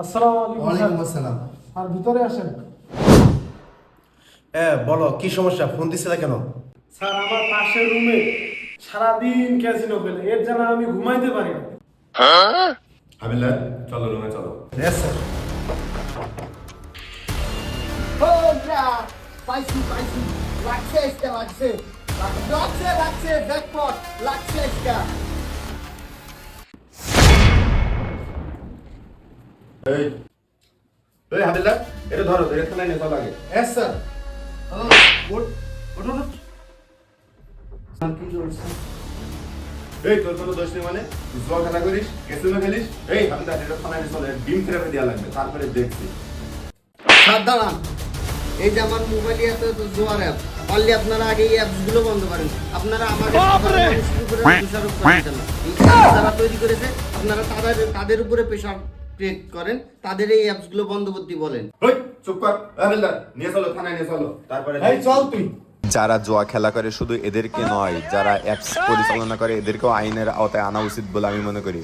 আসসালামু আলাইকুম আসসালাম। আর ভিতরে আসেন। হ্যাঁ বলো কি সমস্যা? ফোন দিছিলে কেন? স্যার আমার পাশের রুমে সারাদিন ক্যাসিনো খেলে। এর যেন আমি ঘুমাইতে পারি না। হাবিলদার চলো রুমে চলো। Yes, sir. ওরা পাইছি পাইছি। লাগছে এটা লাগছে। লাগছে লাগছে জ্যাকপট লাগছে এটা এই এই হাবিলদার এটা ধরো এটা থানায় নিয়ে চলো আগে এস স্যার ওঠ ওঠ এই তোর কোনো দোষ নেই মানে? তুই জুয়া খেলা করিস ক্যাসিনো খেলিস এই হাবিলদার এটা থানায় নিয়ে চলো ডিম থেরাপি দেওয়া লাগবে তারপরে দেখছি। স্যার দাঁড়ান এই যে আমার মোবাইলে এত জোয়ার অ্যাপ পারলে আপনারা আগে এই অ্যাপসগুলো বন্ধ করেন। আপনারা উপরে দোষারোপ করেন। যারা তৈরি করেছে আপনারা তাদের তাদের উপরে প্রেশার ক্রিয়েট করেন তাদের এই অ্যাপসগুলো বন্ধ করতে বলেন। ওই চুপ কর। নিয়ে চলো থানায় নিয়ে চলো। তারপরে এই চল তুই। যারা জুয়া খেলা করে শুধু এদেরকে নয় যারা অ্যাপস পরিচালনা করে এদেরকেও আইনের আওতায় আনা উচিত বলে আমি মনে করি।